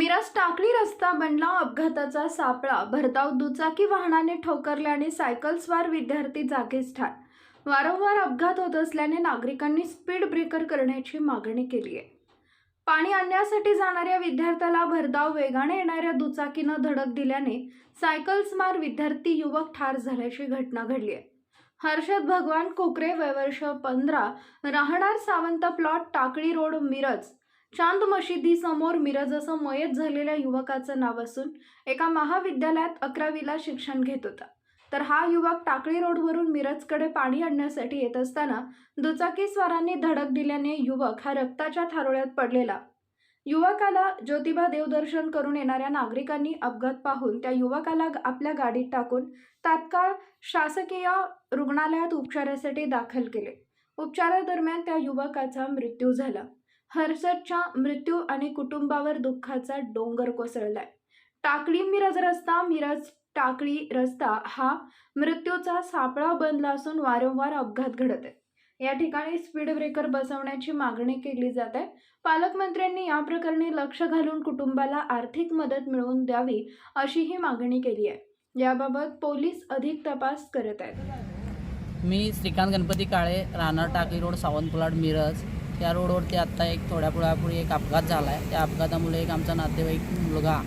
मिराज टाकळी रस्ता बनला अपघाताचा सापळा. भरताव दुचाकी वाहनाने ठोकरल्याने सायकलस्वार विद्यार्थी जागीच ठार. वारंवार अपघात होत असल्याने नागरिकांनी स्पीड ब्रेकर करण्याची मागणी केली आहे. पाणी आणण्यासाठी जाणाऱ्या विद्यार्थ्याला भरधाव वेगाने येणाऱ्या दुचाकीनं धडक दिल्याने सायकलस्मार विद्यार्थी युवक ठार झाल्याची घटना घडली आहे. हर्षद भगवान कोकरे वयवर्ष पंधरा राहणार सावंत प्लॉट टाकळी रोड मिरज. चांद मशिदीसमोर मिरज असं मयत झालेल्या युवकाचं नाव असून एका महाविद्यालयात अकरावीला शिक्षण घेत होता. तर हा युवक टाकळी रोडवरून मिरजकडे पाणी आणण्यासाठी येत असताना दुचाकीस्वारांनी धडक दिल्याने युवक हा रक्ताच्या थारोळ्यात पडलेला. युवकाला ज्योतिबा देवदर्शन करून येणाऱ्या नागरिकांनी अपघात पाहून त्या युवकाला आपल्या गाडीत टाकून तात्काळ शासकीय रुग्णालयात उपचारासाठी दाखल केले. उपचारादरम्यान त्या युवकाचा मृत्यू झाला. हर्षदच्या मृत्यू आणि कुटुंबावर दुःखाचा डोंगर कोसळलाय. टाकळी मिरज रस्ता मिरज टाकळी रस्ता हा मृत्यूचा सापळा बनला असून वारंवार अपघात घडत आहे. या ठिकाणी स्पीड ब्रेकर बसवण्याची मागणी केली जात आहे. पालकमंत्र्यांनी या प्रकरणी लक्ष घालून कुटुंबाला आर्थिक मदत मिळवून द्यावी अशीही मागणी केली आहे. याबाबत पोलीस अधिक तपास करत आहेत. मी श्रीकांत गणपती काळे राहणार टाकळी रोड सावंत मिरज. त्या रोडवरती आत्ता एक थोड्या पुढ्यापुढे एक अपघात झाला आहे त्या अपघातामुळे एक आमचा नातेवाईक मुलगा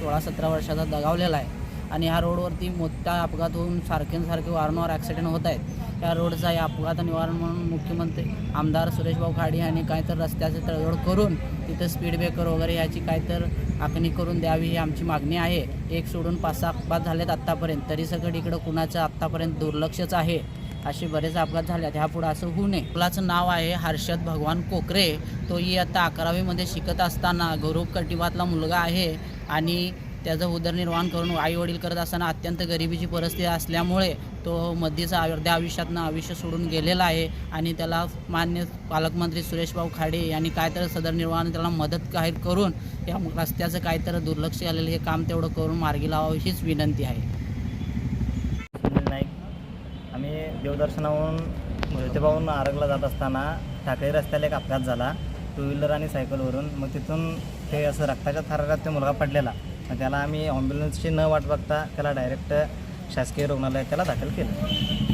सोळा सतरा वर्षाचा दगावलेला आहे आणि ह्या रोडवरती मोठा अपघात होऊन सारखे सारखे वारंवार ॲक्सिडेंट होत आहेत. त्या रोडचा या अपघात निवारण म्हणून मुख्यमंत्री आमदार सुरेशभाऊ खाडी यांनी काय तर रस्त्याचे तडजोड करून तिथं स्पीड ब्रेकर वगैरे याची काय तर आखणी करून द्यावी ही आमची मागणी आहे. एक सोडून पाच सहा अपघात झालेत आत्तापर्यंत. तरी सगळं इकडं कुणाचं आत्तापर्यंत दुर्लक्षच आहे. असे बरेच अपघात झालेत ह्यापुढे असं होऊ नये. मुलाचं नाव आहे हर्षद भगवान कोकरे. तो इयत्ता अकरावीमध्ये शिकत असताना गौरव कटिबातला मुलगा आहे आणि त्याचं उदरनिर्वाह करून आई वडील करत असताना अत्यंत गरिबीची परिस्थिती असल्यामुळे तो मध्येचा अर्ध्या आयुष्यातनं आयुष्य सोडून गेलेला आहे आणि त्याला मान्य पालकमंत्री सुरेशभाऊ खाडे यांनी काय तर सदरनिर्वाहाने त्याला मदत काय करून या रस्त्याचं काय तर दुर्लक्ष झालेलं हे काम तेवढं करून मार्गी लावावं हीच विनंती आहे. आम्ही देवदर्शनाहून ज्योतिबाहून आरगला जात असताना ठाकरे रस्त्याला एक अपघात झाला. टू व्हीलर आणि सायकलवरून. मग तिथून ते असं रक्ताच्या थरारात ते मुलगा पडलेला. मग त्याला आम्ही ॲम्ब्युलन्सची न वाट बघता त्याला डायरेक्ट शासकीय रुग्णालयात त्याला दाखल केलं.